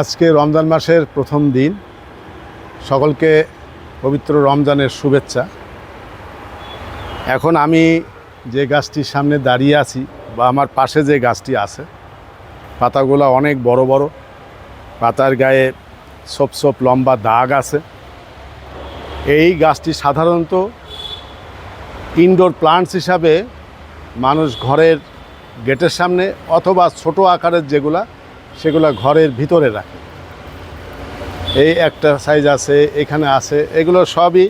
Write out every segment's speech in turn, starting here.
আজকে রমজান মাসের প্রথম দিন। সকলকে পবিত্র রমজানের শুভেচ্ছা। এখন আমি যে গাছটির সামনে দাঁড়িয়ে আছি বা আমার পাশে যে গাছটি আছে, পাতাগুলো অনেক বড় বড়, পাতার গায়ে সোপ সোপ লম্বা দাগ আছে। এই গাছটি সাধারণত ইনডোর প্লান্টস হিসাবে মানুষ ঘরের গেটের সামনে অথবা ছোট আকারের যেগুলা সেগুলা ঘরের ভিতরে রাখে। এই একটা সাইজ আছে, এখানে আছে, এগুলো সবই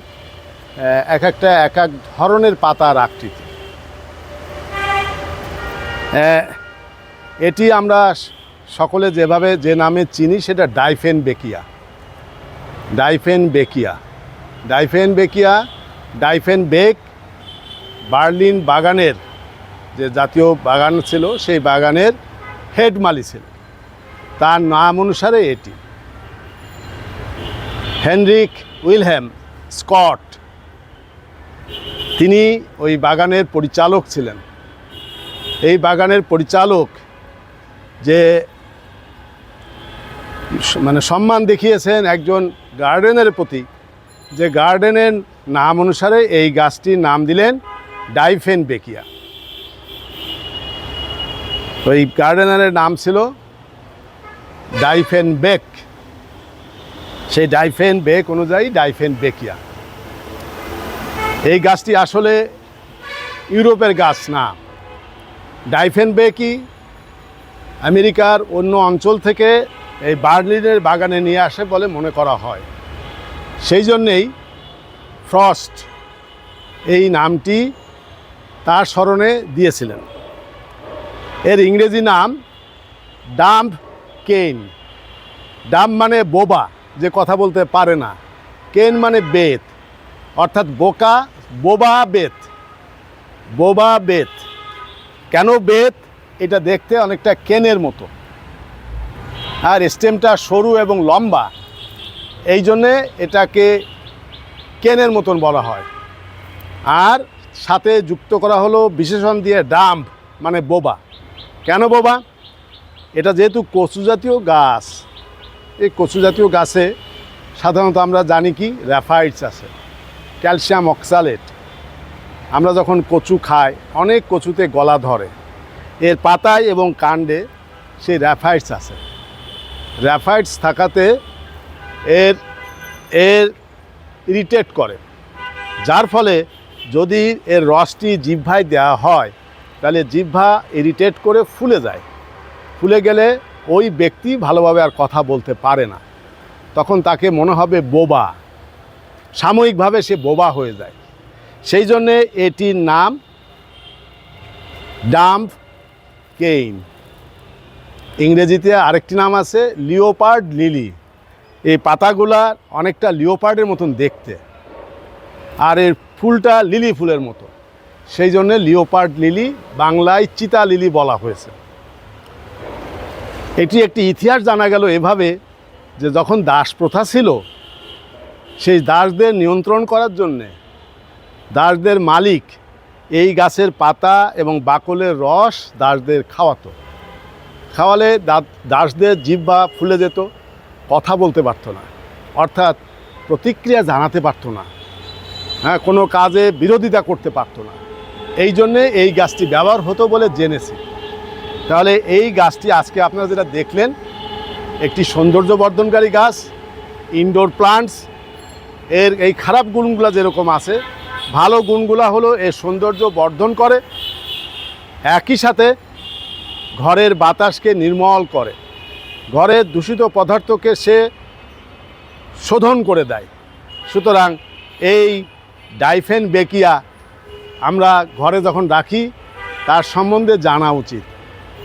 এক একটা এক এক ধরনের পাতার আকৃতি। এটি আমরা সকলে যেভাবে যে নামে চিনি সেটা ডাইফেন বেকিয়া। ডাইফেন বেকিয়া। ডাইফেন বেকিয়া, ডাইফেন বেক বার্লিন বাগানের যে জাতীয় বাগান ছিল, সেই বাগানের হেড মালি ছিল। তার নাম অনুসারে এটি। Henrik Wilhelm Scott. তিনি ওই বাগানের পরিচালক ছিলেন। এই বাগানের পরিচালক যে মানে সম্মান দেখিয়েছেন একজন গার্ডেনের প্রতি, যে গার্ডেনের নাম অনুসারে এই গাছটির নাম দিলেন ডাইফেন বেকিয়া ওই গার্ডেনারের নাম ছিল ডাইফেন বেক। সেই ডাইফেন বেক অনুযায়ী ডাইফেন বেকিয়া। এই গাছটি আসলে ইউরোপের গাছ না। ডাইফেন বেকি আমেরিকার অন্য অঞ্চল থেকে এই বার্লিনের বাগানে নিয়ে আসে বলে মনে করা হয়। সেই জন্যেই ফ্রস্ট এই নামটি তার স্মরণে দিয়েছিলেন। এর ইংরেজি নাম ডাম্প কেন ডাম মানে বোবা, যে কথা বলতে পারে না। কেন মানে বেত, অর্থাৎ বোকা, বোবা, বেত। বোবা, বেত। কেন বেত? এটা দেখতে অনেকটা কেনের মতো। আর স্টেমটা সরু এবং লম্বা, এই জন্যে এটাকে কেনের মতন বলা হয়। আর সাথে যুক্ত করা হলো বিশেষণ দিয়ে ডাম্প মানে বোবা। কেন বোবা? এটা যেহেতু কচু জাতীয় গাছ, এই কচু জাতীয় গাছে সাধারণত আমরা জানি কি? র্যাফাইডস আছে ক্যালসিয়াম অক্সালেট আমরা যখন কচু খাই, অনেক কচুতে গলা ধরে। এর পাতায় এবং কাণ্ডে সেই র্যাফাইডস আছে। র্যাফাইডস থাকাতে এর এর ইরিটেট করে। যার ফলে যদি এর রসটি জিহ্বায় দেওয়া হয়, তাহলে জিহ্বা ইরিটেট করে ফুলে যায়। ফুলে গেলে ওই ব্যক্তি ভালোভাবে আর কথা বলতে পারে না। তখন তাকে মনে হবে বোবা। সাময়িকভাবে সে বোবা হয়ে যায়। সেই জন্যে এটির নাম ডাম্প কেইন। ইংরেজিতে আরেকটি নাম আছে, লিওপার্ড লিলি। এই পাতাগুলা অনেকটা লিওপার্ডের মতন দেখতে। আর এর ফুলটা লিলি ফুলের মতো। সেই জন্যে লিওপার্ড লিলি বাংলায় চিতা লিলি বলা হয়েছে। এটি একটি ইতিহাস জানা গেল এভাবে যে যখন দাস প্রথা ছিল, সেই দাসদের নিয়ন্ত্রণ করার জন্যে দাসদের মালিক এই গাছের পাতা এবং বাকলের রস দাসদের খাওয়াতো। খাওয়ালে দাসদের জিহ্বা ফুলে যেত, কথা বলতে পারতো না, অর্থাৎ প্রতিক্রিয়া জানাতে পারতো না হ্যাঁ কোনো কাজে বিরোধিতা করতে পারতো না। এই জন্যে এই গাছটি ব্যবহার হতো বলে জেনেছি। তাহলে এই গাছটি আজকে আপনারা যেটা দেখলেন, একটি সৌন্দর্য বর্ধনকারী গাছ ইনডোর প্লান্টস এর এই খারাপ গুণগুলো যেরকম আছে, ভালো গুণগুলো হলো এর সৌন্দর্য বর্ধন করে, একই সাথে ঘরের বাতাসকে নির্মল করে ঘরের দূষিত পদার্থকে সে শোধন করে দেয়। সুতরাং এই ডাইফেন বেকিয়া আমরা ঘরে যখন রাখি, তার সম্বন্ধে জানা উচিত।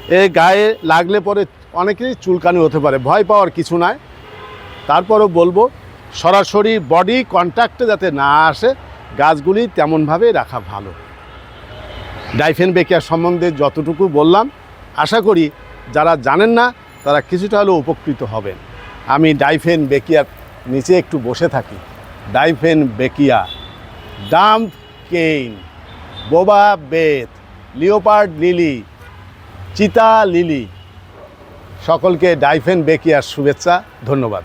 এ গায়ে লাগলে পরে অনেকেরই চুলকানি হতে পারে, ভয় পাওয়ার কিছু নাই। তারপরও বলব, সরাসরি বডি কন্ট্যাক্টে যাতে না আসে, গাছগুলি তেমনভাবে রাখা ভালো। ডাইফেন বেকিয়ার সম্বন্ধে যতটুকু বললাম, আশা করি যারা জানেন না, তারা কিছুটা হলেও উপকৃত হবেন। আমি ডাইফেন বেকিয়ার নিচে একটু বসে থাকি। ডাইফেন বেকিয়া ডাম্প কেইন, বোবা বেত, লিওপার্ড লিলি চিতা লিলি। সকলকে ডাইফেন বেকিয়ার শুভেচ্ছা ধন্যবাদ।